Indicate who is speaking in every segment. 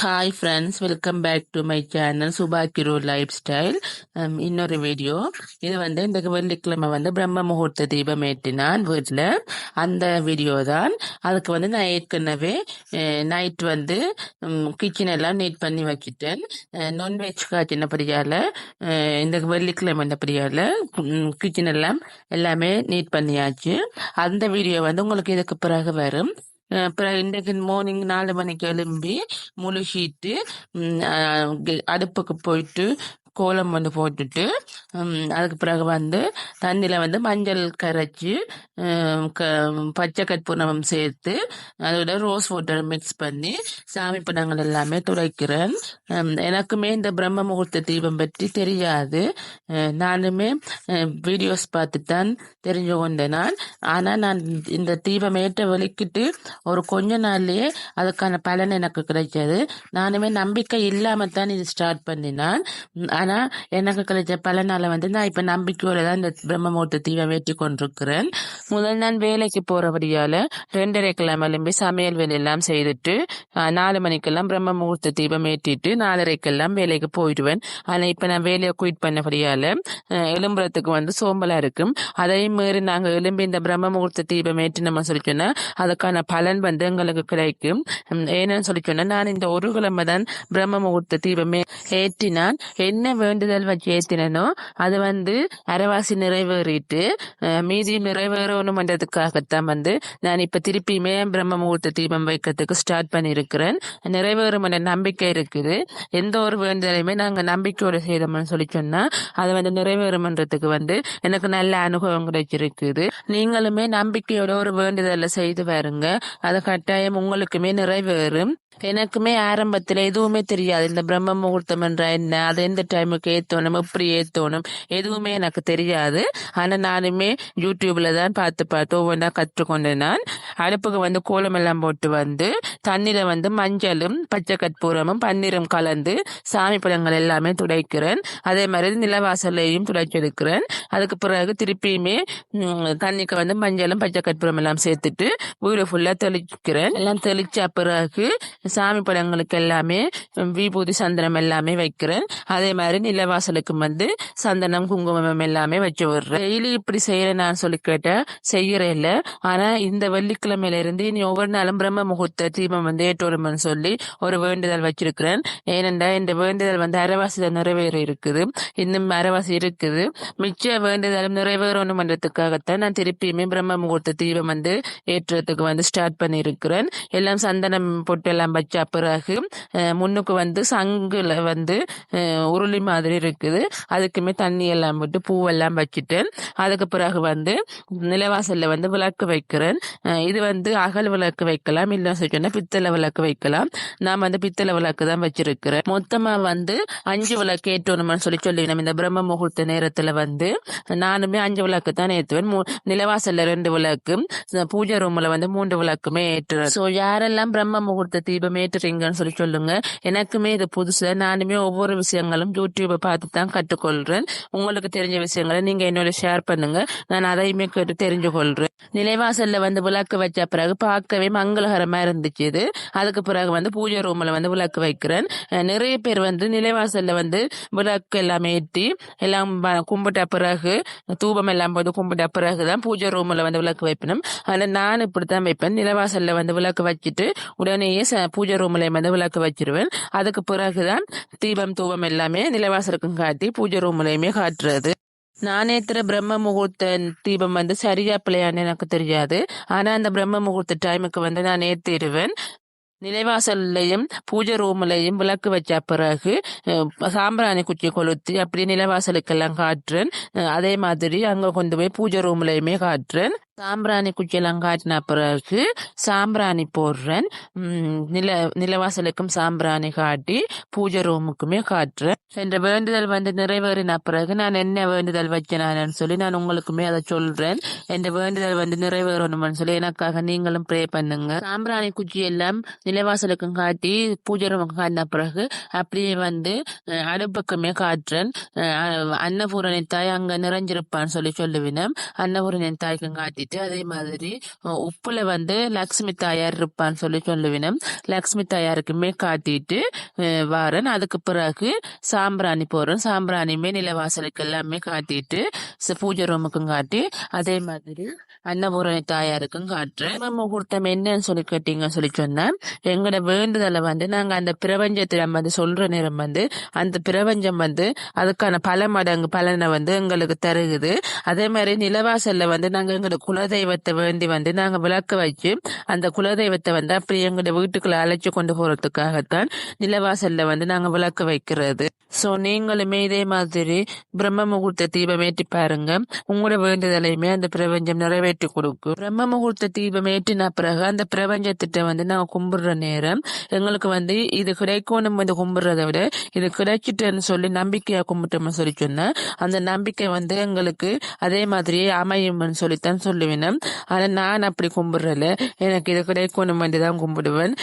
Speaker 1: Hi friends welcome back to my channel Subha grow lifestyle இன்னொரு video இது வந்து இந்த வெள்ளிக்கிழமை வந்து பிரம்ம முகூர்த்த தீபம் ஏற்றினான் வீட்டில் அந்த வீடியோ தான். அதுக்கு வந்து நான் ஏற்கனவே நைட் வந்து கிச்சன் எல்லாம் நீட் பண்ணி வச்சுட்டேன். நான்வெஜ் காய்ச்சினபடியால் இந்த வெள்ளிக்கிழமை படியால் கிச்சன் எல்லாம் எல்லாமே நீட் பண்ணியாச்சு. அந்த வீடியோ வந்து உங்களுக்கு இதுக்கு பிறகு வரும்? அப்புறம் இன்றைக்கு மார்னிங் நாலு மணிக்கு எழும்பி முழுகிட்டு அடுப்புக்கு போயிட்டு கோலம் வந்து போட்டுட்டு அதுக்கு பிறகு வந்து தண்ணியில் வந்து மஞ்சள் கரைச்சி க பச்சை கற்பூரம் சேர்த்து அதோட ரோஸ் வாட்டர் மிக்ஸ் பண்ணி சாமி படங்கள் எல்லாமே துடைக்கிறேன். எனக்குமே இந்த பிரம்ம முகூர்த்த தீபம் பற்றி தெரியாது. நானுமே வீடியோஸ் பார்த்து தான் தெரிஞ்சு கொண்டேன் நான். ஆனால் நான் இந்த தீபம் ஏற்ற வெளிக்கிட்டு ஒரு கொஞ்ச நாள்லேயே அதுக்கான பலன் எனக்கு கிடைச்சது. நானுமே நம்பிக்கை இல்லாமல் தான் இது ஸ்டார்ட் பண்ணினான். ஆனா எனக்கு கிடைச்ச பலனால வந்து நான் இப்ப நம்பிக்கையோட தான் இந்த பிரம்ம முகூர்த்த தீபம் கொண்டிருக்கிறேன். முதல் நான் வேலைக்கு போறபடியால ரெண்டரை கிழமை எலும்பி சமையல் வேலையெல்லாம் செய்துட்டு நாலு மணிக்கெல்லாம் பிரம்ம முகூர்த்த தீபம் ஏற்றிட்டு நாலரைக்கெல்லாம் வேலைக்கு போயிடுவேன். ஆனா இப்ப நான் வேலையை குயிட் பண்ணபடியால எலும்புறத்துக்கு வந்து சோம்பலா இருக்கும். அதையும் மீறி நாங்க எலும்பி இந்த பிரம்ம முகூர்த்த தீபம் ஏற்றி நம்ம சொல்லி சொன்னா அதுக்கான பலன் வந்து எங்களுக்கு கிடைக்கும். ஏன்னு சொல்லி சொன்னா நான் இந்த ஒரு கிழமை தான் பிரம்ம முகூர்த்த தீபமே ஏற்றினான் என்ன வேண்டுதல் வச்சு ஏத்தினோ அது வந்து அரைவாசி நிறைவேறிட்டு மீதி நிறைவேறணுமன்றதுக்காகத்தான் வந்து நான் இப்ப திருப்பியுமே பிரம்ம முகூர்த்த தீபம் வைக்கிறதுக்கு ஸ்டார்ட் பண்ணியிருக்கிறேன். நிறைவேறும் என்ற நம்பிக்கை இருக்குது. எந்த ஒரு வேண்டுதலையுமே நாங்க நம்பிக்கையோட செய்தோம்னு சொல்லி சொன்னா அது வந்து நிறைவேறும்ன்றதுக்கு வந்து எனக்கு நல்ல அனுபவம் கிடைச்சிருக்குது. நீங்களுமே நம்பிக்கையோட ஒரு வேண்டுதலை செய்து வருங்க அது கட்டாயம் உங்களுக்குமே நிறைவேறும். எனக்குமே ஆரம்பத்துல எதுவுமே தெரியாது. இந்த பிரம்ம முகூர்த்தம் என்ற என்ன? அது எந்த டைமுக்கு ஏற்றணும் எப்படி ஏற்றணும் எதுவுமே எனக்கு தெரியாது. ஆனால் நானுமே யூடியூப்ல தான் பார்த்து பார்த்து ஒவ்வொன்றா கற்றுக்கொண்டேன் நான் அடுப்புக்கு வந்து கோலமெல்லாம் போட்டு வந்து தண்ணியில் வந்து மஞ்சளும் பச்சை கற்பூரமும் பன்னீரும் கலந்து சாமி படங்கள் எல்லாமே துடைக்கிறேன். அதே மாதிரி நிலவாசலையும் துடைச்செடுக்கிறேன் அதுக்கு பிறகு திருப்பியுமே தண்ணிக்கு வந்து மஞ்சளும் பச்சை கற்பூரம் எல்லாம் சேர்த்துட்டு வீடு ஃபுல்லாக தெளிக்கிறேன். எல்லாம் தெளிச்ச பிறகு சாமி படங்களுக்கு எல்லாமே விபூதி சந்திரம் எல்லாமே வைக்கிறேன். அதே மாதிரி நிலவாசலுக்கு வந்து சந்தனம் குங்குமம் எல்லாமே வச்சு விடுறேன். டெய்லி இப்படி செய்யறேன் நான் சொல்லி கேட்டேன் செய்யறேன் இல்ல. ஆனா இந்த வெள்ளிக்கிழமையில இருந்து இனி ஒவ்வொரு நாளும் பிரம்ம முகூர்த்த தீபம் வந்து ஏற்றோருமன்னு சொல்லி ஒரு வேண்டுதல் வச்சிருக்கிறேன். ஏனென்றா இந்த வேண்டுதல் வந்து அரைவாசி நிறைவேற இருக்குது. இன்னும் அரைவாசி இருக்குது. மிச்ச வேண்டுதலும் நிறைவேறணுமன்றதுக்காகத்தான் நான் திருப்பியுமே பிரம்ம முகூர்த்த தீபம் வந்து ஏற்றுறதுக்கு வந்து ஸ்டார்ட் பண்ணியிருக்கிறேன். எல்லாம் சந்தனம் பொட்டு எல்லாம் எல்லாம் வச்ச பிறகு முன்னுக்கு வந்து சங்குல வந்து உருளி மாதிரி இருக்குது. அதுக்குமே தண்ணி எல்லாம் விட்டு பூவெல்லாம் வச்சுட்டேன் அதுக்கு பிறகு வந்து நிலவாசல்ல வந்து விளக்கு வைக்கிறேன். இது வந்து அகல் விளக்கு வைக்கலாம் இல்ல சொன்னா பித்தளை விளக்கு வைக்கலாம். நான் வந்து பித்தளை விளக்கு தான் வச்சிருக்கிறேன். மொத்தமா வந்து அஞ்சு விளக்கு ஏற்றணும்னு சொல்லி சொல்லி நம்ம இந்த பிரம்ம முகூர்த்த நேரத்துல வந்து நானுமே அஞ்சு விளக்கு தான் ஏற்றுவேன் நிலவாசல்ல ரெண்டு விளக்கு பூஜை ரூம்ல வந்து மூன்று விளக்குமே ஏற்றுறேன். சோ யாரெல்லாம் பிரம்ம முகூர்த்த தீபம் ஏற்றுறீங்கன்னு சொல்லி சொல்லுங்க. எனக்குமே இது புதுசு. நானுமே ஒவ்வொரு விஷயங்களும் யூடியூபை பார்த்து தான் கற்றுக்கொள்கிறேன் உங்களுக்கு தெரிஞ்ச விஷயங்களை நீங்கள் என்னோட ஷேர் பண்ணுங்க. நான் அதையுமே கேட்டு தெரிஞ்சு கொள்கிறேன் நிலைவாசலில் வந்து விளக்கு வச்ச பிறகு பார்க்கவே மங்களகரமாக இருந்துச்சு இது. அதுக்கு பிறகு வந்து பூஜை ரூமில் வந்து விளக்கு வைக்கிறேன். நிறைய பேர் வந்து நிலைவாசலில் வந்து விளக்கு எல்லாம் ஏற்றி எல்லாம் கும்பிட்ட பிறகு தூபம் எல்லாம் போது கும்பிட்ட பிறகு தான் பூஜை ரூமில் வந்து விளக்கு வைப்பணும் ஆனால் நான் இப்படி தான் வைப்பேன். நிலவாசலில் வந்து விளக்கு வச்சுட்டு உடனேயே பூஜை ரூமில் வந்து விளக்கு வச்சிருவேன். அதுக்கு பிறகுதான் தீபம் தூபம் எல்லாமே நிலவாசலுக்கும் காட்டி பூஜை ரூம்லையுமே காட்டுறது. நான் பிரம்ம முகூர்த்த தீபம் வந்து சரியா பிள்ளையான்னு எனக்கு தெரியாது. ஆனா அந்த பிரம்ம முகூர்த்த டைமுக்கு வந்து நான் ஏத்திடுவேன் நிலைவாசல்லையும் பூஜை ரூம்லையும் விளக்கு வச்ச பிறகு சாம்பிராணி குச்சி கொளுத்தி அப்படி நிலவாசலுக்கெல்லாம் காட்டுறேன். அதே மாதிரி அங்க கொண்டு போய் பூஜை ரூம்லையுமே காட்டுறேன். சாம்பிராணி குச்சியெல்லாம் காட்டின பிறகு சாம்பிராணி போடுறேன். நில நிலவாசலுக்கும் சாம்பிராணி காட்டி பூஜை ரூமுக்குமே காட்டுறேன். என்ற வேண்டுதல் வந்து நிறைவேறின பிறகு நான் என்ன வேண்டுதல் வச்சேனான்னு சொல்லி நான் உங்களுக்குமே அதை சொல்றேன். என்ற வேண்டுதல் வந்து நிறைவேறணும்னு சொல்லி எனக்காக நீங்களும் ப்ரே பண்ணுங்க. சாம்பிராணி குச்சி எல்லாம் நிலவாசலுக்கும் காட்டி பூஜை ரூமுக்கும் காட்டின பிறகு அப்படியே வந்து அடுப்புக்குமே காட்டுறேன். அன்னபூரணி தாய் அங்க நிறைஞ்சிருப்பான்னு சொல்லி சொல்லுவினம். அன்னபூரணி தாய்க்கும் காட்டி காட்டிட்டு அதே மாதிரி உப்புல வந்து லக்ஷ்மி தாயார் இருப்பான்னு சொல்லி சொல்லுவினம் லக்ஷ்மி தாயாருக்குமே காட்டிட்டு வாரன். அதுக்கு பிறகு சாம்பிராணி போறேன் சாம்பிராணியுமே நிலவாசலுக்கு எல்லாமே காட்டிட்டு பூஜை ரூமுக்கும் காட்டி அதே மாதிரி அன்னபூரணி தாயாருக்கும் காட்டுறேன். முகூர்த்தம் என்னன்னு சொல்லி கேட்டீங்கன்னு சொல்லி சொன்னேன் எங்களோட வேண்டுதலை வந்து நாங்க அந்த பிரபஞ்சத்துல வந்து சொல்ற நேரம் வந்து அந்த பிரபஞ்சம் வந்து அதுக்கான பல மடங்கு பலனை வந்து எங்களுக்கு தருகுது. அதே மாதிரி நிலவாசல்ல வந்து நாங்க எங்களுக்கு குலதெய்வத்தை வேண்டி வந்து நாங்க விளக்கு வச்சு அந்த குலதெய்வத்தை வந்து அப்படி எங்களோட வீட்டுக்குள்ள அழைச்சு கொண்டு போறதுக்காகத்தான் நிலவாசல்ல வந்து நாங்க விளக்கு வைக்கிறது. சோ நீங்களுமே இதே மாதிரி பிரம்ம முகூர்த்த தீபம் ஏற்றி பாருங்க. உங்களோட வேண்டுதலையுமே அந்த பிரபஞ்சம் நிறைவேற்றி கொடுக்கும். பிரம்ம முகூர்த்த தீபம் ஏற்றின பிறகு அந்த பிரபஞ்சத்திட்ட வந்து நாங்க கும்பிடுற நேரம் எங்களுக்கு வந்து இது கிடைக்கணும் வந்து கும்பிடுறத விட இது கிடைச்சிட்டுன்னு சொல்லி நம்பிக்கையா கும்பிட்டோம்னு சொல்லி சொன்னேன் அந்த நம்பிக்கை வந்து எங்களுக்கு அதே மாதிரியே அமையும்னு சொல்லித்தான் சொல்லுவேன் ஆனா நான் அப்படி கும்பிடுறல எனக்கு இது கிடைக்கும் வந்து தான் கும்பிடுவேன்.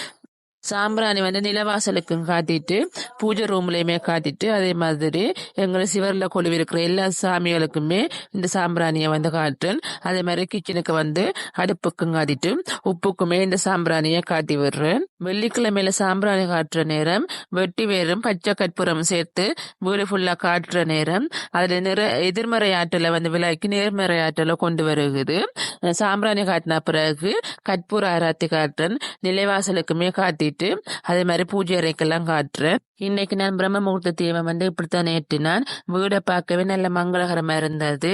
Speaker 1: சாம்பிராணி வந்து நிலவாசலுக்கும் காத்திட்டு பூஜை ரூம்லயுமே காத்திட்டு அதே மாதிரி எங்களை சிவரில் கொழுவி இருக்கிற எல்லா சாமிகளுக்குமே இந்த சாம்பிராணியை வந்து காட்டுறேன். அதே மாதிரி கிச்சனுக்கு வந்து அடுப்புக்கும் காத்திட்டு உப்புக்குமே இந்த சாம்பிராணியை காட்டி விடுறேன். வெள்ளிக்கிழமையில சாம்பிராணி காட்டுற நேரம் வெட்டி வேரும் பச்சை கற்பூரம் சேர்த்து வீடு ஃபுல்லா காட்டுற நேரம் அதுல நிற எதிர்மறை ஆற்றலை வந்து விலக்கி நேர்மறை ஆற்றலை கொண்டு வருகிறது. சாம்பிராணி காட்டின பிறகு கற்பூர ஆராத்தி காட்டுறேன். நிலைவாசலுக்குமே காட்டிட்டு அதே மாதிரி பூஜை அறைக்கெல்லாம் காட்டுறேன். இன்னைக்கு நான் பிரம்ம முகூர்த்த தீபம் வந்து இப்படித்தான் ஏற்றினான் வீடை பார்க்கவே நல்ல மங்களகரமா இருந்தது.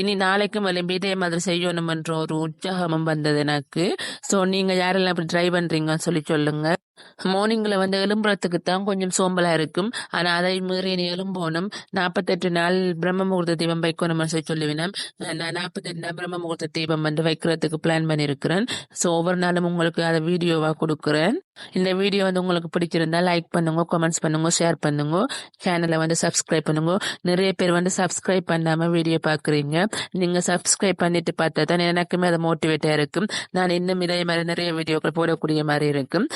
Speaker 1: இனி நாளைக்கும் விளம்பி இதே மாதிரி செய்யணும்ன்ற ஒரு உற்சாகமும் வந்தது எனக்கு. ஸோ நீங்க யாரெல்லாம் இப்படி ட்ரை பண்றீங்கன்னு சொல்லி சொல்லுங்க. மார்னிங்ல வந்து எலும்புறதுக்கு தான் கொஞ்சம் சோம்பலா இருக்கும். ஆனா அதை மீறி நீ எலும்போனும் நாற்பத்தெட்டு நாள் பிரம்ம முகூர்த்த தீபம் வைக்கணும்னு சொல்லி சொல்லுவினேன். நான் நாற்பத்தெட்டு நாள் பிரம்ம முகூர்த்த தீபம் வந்து வைக்கிறதுக்கு பிளான் பண்ணியிருக்கிறேன். ஸோ ஒவ்வொரு நாளும் உங்களுக்கு அதை வீடியோவா கொடுக்குறேன். இந்த வீடியோ வந்து உங்களுக்கு பிடிச்சிருந்தா லைக் பண்ணுங்க கமெண்ட்ஸ் பண்ணுங்க ஷேர் பண்ணுங்க. சேனலை வந்து சப்ஸ்கிரைப் பண்ணுங்க. நிறைய பேர் வந்து சப்ஸ்கிரைப் பண்ணாம வீடியோ பாக்குறீங்க நீங்க சப்ஸ்கிரைப் பண்ணிட்டு பார்த்தா தான் எனக்குமே அது மோட்டிவேட்டா இருக்கும். நான் இன்னும் இதே மாதிரி நிறைய வீடியோக்கள் போடக்கூடிய மாதிரி இருக்கும்.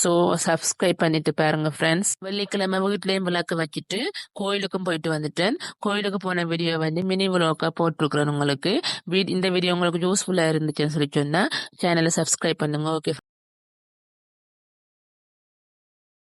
Speaker 1: ஸோ சப்ஸ்கிரைப் பண்ணிட்டு பாருங்க ஃப்ரெண்ட்ஸ் வெள்ளிக்கிழமை வீட்லயும் விளக்கு வச்சுட்டு கோயிலுக்கும் போயிட்டு வந்துட்டேன். கோயிலுக்கு போன வீடியோ வந்து மினி விளக்கா போட்டிருக்கிறேன் உங்களுக்கு. இந்த வீடியோ உங்களுக்கு யூஸ்ஃபுல்லா இருந்துச்சுன்னு சொல்லி சொன்னா சேனலை சப்ஸ்கிரைப் பண்ணுங்க ஓகே